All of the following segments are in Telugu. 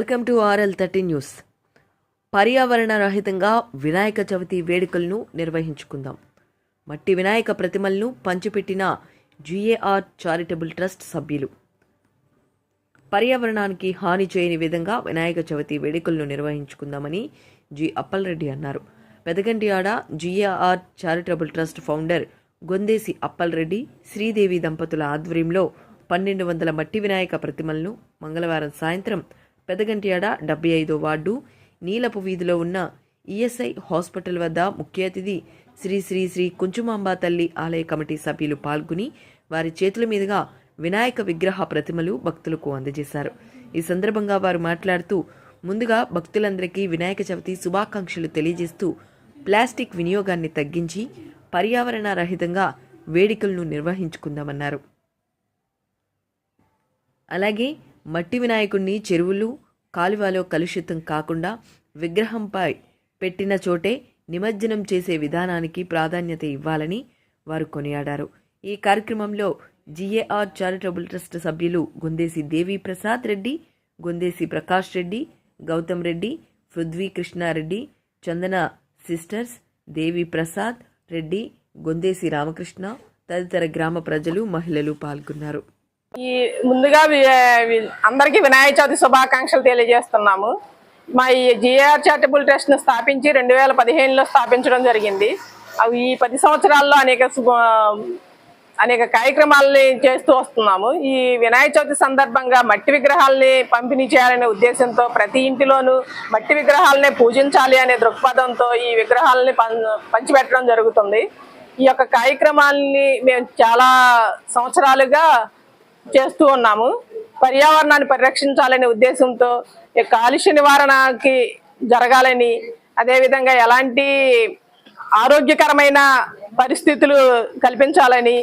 Welcome to RL thirty news. పర్యావరణ రహితంగా వినాయక చవితి వేడుకలను నిర్వహించుకుందాం. మట్టి వినాయక ప్రతిమలను పంచిపెట్టిన జిఏఆర్ చారిటబుల్ ట్రస్ట్ సభ్యులు. పర్యావరణానికి హాని చేయని విధంగా వినాయక చవితి వేడుకలను నిర్వహించుకుందామని జి అప్పలరెడ్డి అన్నారు. Pedagantyada GAR charitable trust founder Gondesi Appalareddy Sridevi దంపతుల ఆధ్వర్యంలో పన్నెండు వందల మట్టి వినాయక ప్రతిమలను మంగళవారం సాయంత్రం పెదగంటియాడ డెబ్బై ఐదో వార్డు నీలపు వీధిలో ఉన్న ఈఎస్ఐ హాస్పిటల్ వద్ద ముఖ్య అతిథి శ్రీ శ్రీ శ్రీ కుంచుమాంబ తల్లి ఆలయ కమిటీ సభ్యులు పాల్గొని వారి చేతుల మీదుగా వినాయక విగ్రహ ప్రతిమలు భక్తులకు అందజేశారు. ఈ సందర్భంగా వారు మాట్లాడుతూ ముందుగా భక్తులందరికీ వినాయక చవితి శుభాకాంక్షలు తెలియజేస్తూ ప్లాస్టిక్ వినియోగాన్ని తగ్గించి పర్యావరణ రహితంగా వేడుకలను నిర్వహించుకుందామన్నారు. అలాగే మట్టి వినాయకుడిని చెరువులు కాలువలో కలుషితం కాకుండా విగ్రహంపై పెట్టిన చోటే నిమజ్జనం చేసే విధానానికి ప్రాధాన్యత ఇవ్వాలని వారు కొనియాడారు. ఈ కార్యక్రమంలో జిఏఆర్ చారిటబుల్ ట్రస్ట్ సభ్యులు గొందేసి దేవి ప్రసాద్ రెడ్డి గుందేసి ప్రకాష్ రెడ్డి గౌతమ్ రెడ్డి పృథ్వీ కృష్ణారెడ్డి చందన సిస్టర్స్ దేవి ప్రసాద్ రెడ్డి గొందేసి రామకృష్ణ తదితర గ్రామ ప్రజలు మహిళలు పాల్గొన్నారు. ఈ ముందుగా వి- అందరికీ వినాయక చవితి శుభాకాంక్షలు తెలియజేస్తున్నాము. మా ఈ జిఆర్ చారిటబుల్ ట్రస్ట్ను స్థాపించి రెండు వేల పదిహేనులో స్థాపించడం జరిగింది. అవి ఈ పది సంవత్సరాల్లో అనేక అనేక కార్యక్రమాలని చేస్తూ వస్తున్నాము. ఈ వినాయక చవితి సందర్భంగా మట్టి విగ్రహాలని పంపిణీ చేయాలనే ఉద్దేశంతో ప్రతి ఇంటిలోనూ మట్టి విగ్రహాలనే పూజించాలి అనే దృక్పథంతో ఈ విగ్రహాలని పం- పంచిపెట్టడం జరుగుతుంది. ఈ యొక్క కార్యక్రమాలని మేము చాలా సంవత్సరాలుగా చేస్తూ ఉన్నాము. పర్యావరణాన్ని పరిరక్షించాలనే ఉద్దేశంతో ఈ కాలుష్య నివారణకి జరగాలని అదేవిధంగా ఎలాంటి ఆరోగ్యకరమైన పరిస్థితులు కల్పించాలని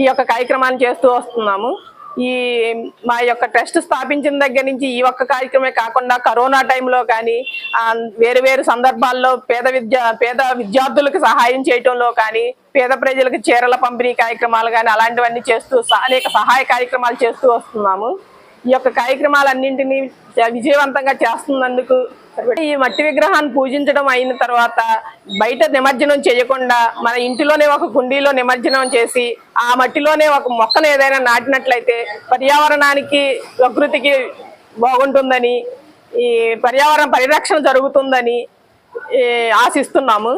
ఈ యొక్క కార్యక్రమాన్ని చేస్తూ వస్తున్నాము. ఈ మా యొక్క ట్రస్ట్ స్థాపించిన దగ్గర నుంచి ఈ ఒక్క కార్యక్రమే కాకుండా కరోనా టైంలో కానీ వేరు వేరు సందర్భాల్లో పేద విద్య పేద విద్యార్థులకు సహాయం చేయటంలో కానీ పేద ప్రజలకు చీరల పంపిణీ కార్యక్రమాలు కానీ అలాంటివన్నీ చేస్తూ అనేక సహాయ కార్యక్రమాలు చేస్తూ వస్తున్నాము. ఈ యొక్క కార్యక్రమాలన్నింటినీ విజయవంతంగా చేస్తున్నందుకు ఈ మట్టి విగ్రహాన్ని పూజించడం అయిన తర్వాత బయట నిమజ్జనం చేయకుండా మన ఇంటిలోనే ఒక కుండీలో నిమజ్జనం చేసి ఆ మట్టిలోనే ఒక మొక్కను ఏదైనా నాటినట్లయితే పర్యావరణానికి ప్రకృతికి బాగుంటుందని ఈ పర్యావరణ పరిరక్షణ జరుగుతుందని ఆశిస్తున్నాము.